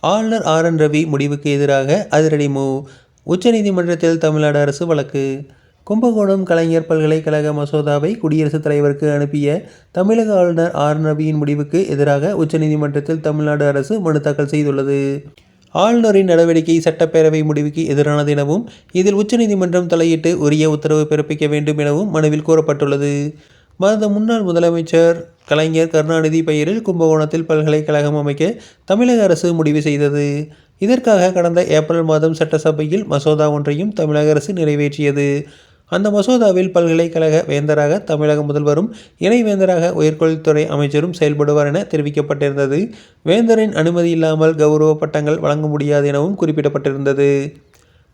ஆளுநர் R N Ravi முடிவுக்கு எதிராக அதிரடி மூவ் உச்சநீதிமன்றத்தில் தமிழ்நாடு அரசு வழக்கு. கும்பகோணம் கலைஞர் பல்கலைக்கழக மசோதாவை குடியரசுத் தலைவருக்கு அனுப்பிய தமிழக ஆளுநர் ஆர் ரவியின் முடிவுக்கு எதிராக உச்சநீதிமன்றத்தில் தமிழ்நாடு அரசு மனு தாக்கல் செய்துள்ளது. ஆளுநரின் நடவடிக்கை சட்டப்பேரவை முடிவுக்கு எதிரானது எனவும் இதில் உச்சநீதிமன்றம் தலையிட்டு உரிய உத்தரவு பிறப்பிக்க வேண்டும் எனவும் மனுவில் கூறப்பட்டுள்ளது. மறந்த முன்னாள் முதலமைச்சர் கலைஞர் கருணாநிதி பெயரில் கும்பகோணத்தில் பல்கலைக்கழகம் அமைக்க தமிழக அரசு முடிவு செய்தது. இதற்காக கடந்த ஏப்ரல் மாதம் சட்டசபையில் மசோதா ஒன்றையும் தமிழக அரசு நிறைவேற்றியது. அந்த மசோதாவில் பல்கலைக்கழக வேந்தராக தமிழக முதல்வரும் இணைவேந்தராக உயர்கல்வித்துறை அமைச்சரும் செயல்படுவார் என தெரிவிக்கப்பட்டிருந்தது. வேந்தரின் அனுமதி இல்லாமல் கௌரவ பட்டங்கள் வழங்க முடியாது எனவும் குறிப்பிடப்பட்டிருந்தது.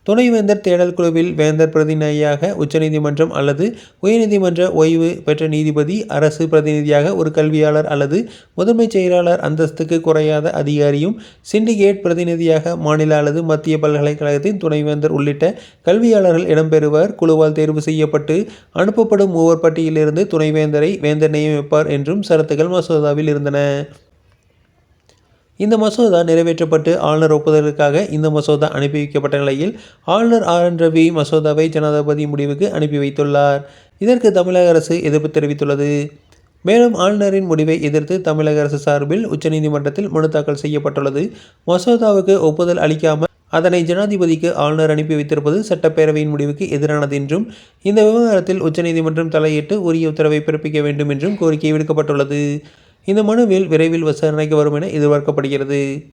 துணைவேந்தர் தேடல் குழுவில் வேந்தர் பிரதிநிதியாக உச்சநீதிமன்றம் அல்லது உயர்நீதிமன்ற ஓய்வு பெற்ற நீதிபதி அரசு பிரதிநிதியாக ஒரு கல்வியாளர் அல்லது முதன்மைச் செயலாளர் அந்தஸ்துக்கு குறையாத அதிகாரியும் சிண்டிகேட் பிரதிநிதியாக மாநில அல்லது மத்திய பல்கலைக்கழகத்தின் துணைவேந்தர் உள்ளிட்ட கல்வியாளர்கள் இடம்பெறுவர். குழுவால் தேர்வு செய்யப்பட்டு அனுப்பப்படும் மூவர் பட்டியலிருந்து துணைவேந்தரை வேந்தர் நியமிப்பார் என்றும் சரத்துகள் மசோதாவில் இருந்தன. இந்த மசோதா நிறைவேற்றப்பட்டு ஆளுநர் ஒப்புதலுக்காக இந்த மசோதா அனுப்பி வைக்கப்பட்ட நிலையில் ஆளுநர் ஆர் என் ரவி மசோதாவை ஜனாதிபதி முடிவுக்கு அனுப்பி வைத்துள்ளார். இதற்கு தமிழக அரசு எதிர்ப்பு தெரிவித்துள்ளது. மேலும் ஆளுநரின் முடிவை எதிர்த்து தமிழக அரசு சார்பில் உச்சநீதிமன்றத்தில் மனு தாக்கல் செய்யப்பட்டுள்ளது. மசோதாவுக்கு ஒப்புதல் அளிக்காமல் அதனை ஜனாதிபதிக்கு ஆளுநர் அனுப்பி வைத்திருப்பது சட்டப்பேரவையின் முடிவுக்கு எதிரானது என்றும் இந்த விவகாரத்தில் உச்சநீதிமன்றம் தலையிட்டு உரிய உத்தரவை பிறப்பிக்க வேண்டும் என்றும் கோரிக்கை விடுக்கப்பட்டுள்ளது. இந்த மனுவில் விரைவில் விசாரணைக்கு வரும் என எதிர்பார்க்கப்படுகிறது.